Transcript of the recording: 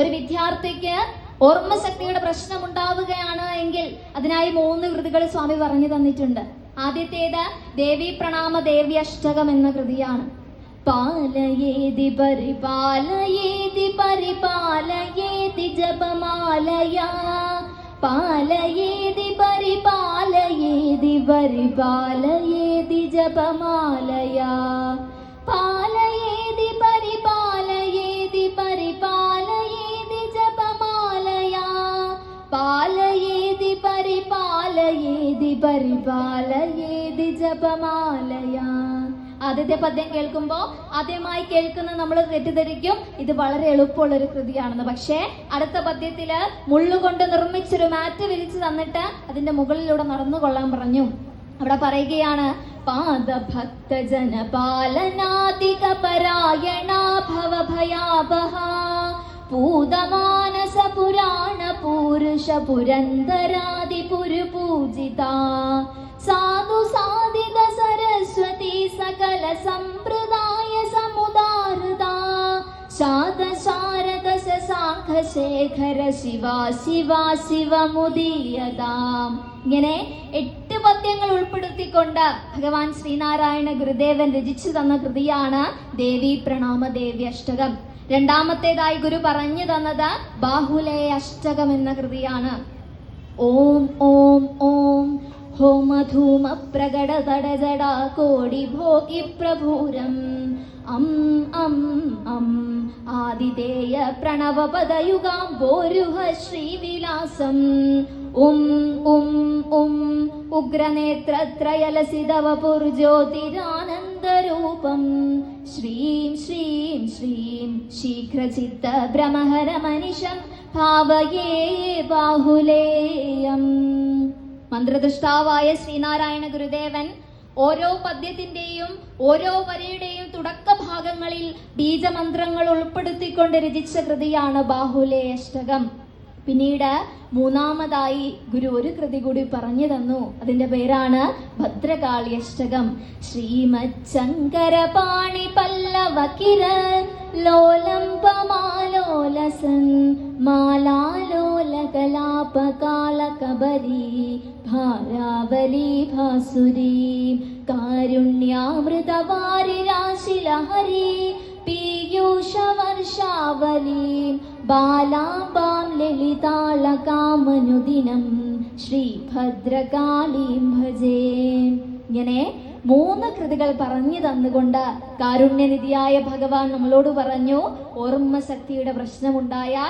ഒരു വിദ്യാർത്ഥിക്ക് ഓർമ്മശക്തിയുടെ പ്രശ്നം ഉണ്ടാവുകയാണ് എങ്കിൽ അതിനായി മൂന്ന് കൃതികൾ സ്വാമി പറഞ്ഞു തന്നിട്ടുണ്ട്. ആദ്യത്തേത് ദേവി പ്രണാമ ദേവി അഷ്ടകം എന്ന കൃതിയാണ്. പാലയേതി പരിപാലയേതി പരിപാലയേതി ജപമാലയാ. പാലയേതി പരിപാലയേതി പരിപാലയേതി ജപമാലയാ. പരിപാലയേതി പരിപാലയേതി ജപമാലയ. ആദ്യത്തെ പദ്യം കേൾക്കുമ്പോൾ ആദ്യമായി കേൾക്കുന്ന നമ്മൾ തെറ്റിദ്ധരിക്കും. ഇത് വളരെ എളുപ്പമുള്ള ഒരു കൃതിയാണെന്ന്. പക്ഷേ അടുത്ത പദ്യത്തിൽ മുള്ളുകൊണ്ട് നിർമ്മിച്ചൊരു മാറ്റ് വിരിച്ചു തന്നിട്ട് അതിന്റെ മുകളിലൂടെ നടന്നു കൊള്ളാൻ പറഞ്ഞു. അവിടെ പറയുകയാണ് പാദഭക്തജനപാലനാതിക പരായണ ഭവ ഭയാവഹ പൂതമാനസ പുരാണ പൂരുഷ പുരന്തരാദി പുരു പൂജിത സാധു സാധിത സരസ്വതി സകല സമ്പ്രദായ സമുദാരത ശാത ശാരദ ശാഖ ശേഖര ശിവ ശിവ ശിവമുദീയതാം ഇങ്ങനെ എട്ട് പദ്യങ്ങൾ ഉൾപ്പെടുത്തിക്കൊണ്ട് ഭഗവാൻ ശ്രീനാരായണ ഗുരുദേവൻ രചിച്ചു തന്ന കൃതിയാണ് ദേവി പ്രണാമ ദേവി അഷ്ടകം. രണ്ടാമത്തേതായി ഗുരു പറഞ്ഞു തന്നത് ബാഹുലേ അഷ്ടകം എന്ന കൃതിയാണ്. ഓം ഓം ഓം. ഹോമധൂമ പ്രകട തടജടാ കോടി ഭോഗി പ്രഭൂരം അം അം അം. ആദിതേയ പ്രണവപദയുഗാംബോരുഹ പദയുഗാം ശ്രീവിലാസം. ഉം ഉം ഉം ഉഗ്രനേത്രത്രയലസിതവപുർജ്യോതിരാനന്ദരൂപം ശ്രീം ശ്രീം ശ്രീം ശീഘ്രചിത്ത ഭ്രമഹര മനിഷം ഭാവയേ ബാഹുലേയം. മന്ത്രദൃഷ്ടാവായ ശ്രീനാരായണ ഗുരുദേവൻ ഓരോ പദ്യത്തിന്റെയും ഓരോ വരയുടെയും തുടക്ക ഭാഗങ്ങളിൽ ബീജമന്ത്രങ്ങൾ ഉൾപ്പെടുത്തിക്കൊണ്ട് രചിച്ച കൃതിയാണ് ബാഹുലേ അഷ്ടകം. പിന്നീട് മൂന്നാമതായി ഗുരു ഒരു കൃതി കൂടി പറഞ്ഞു തന്നു. അതിന്റെ പേരാണ് ഭദ്രകാളി അഷ്ടകം. ശ്രീമച്ചങ്കര പാണി പല്ലവ കിര ലോലംബമാലോലസൻ മാലാലോല കലാപകാല കബരി ഭാരാവലി ഭാസുരി കാരുണ്യാമൃതവാരി രാശിലഹരി ഭജേ. ബാലാംബാം മൂന്ന് കൃതികൾ പറഞ്ഞു തന്നുകൊണ്ട് കാരുണ്യനിധിയായ ഭഗവാൻ നമ്മളോട് പറഞ്ഞു ഓർമ്മശക്തിയുടെ പ്രശ്നമുണ്ടായാൽ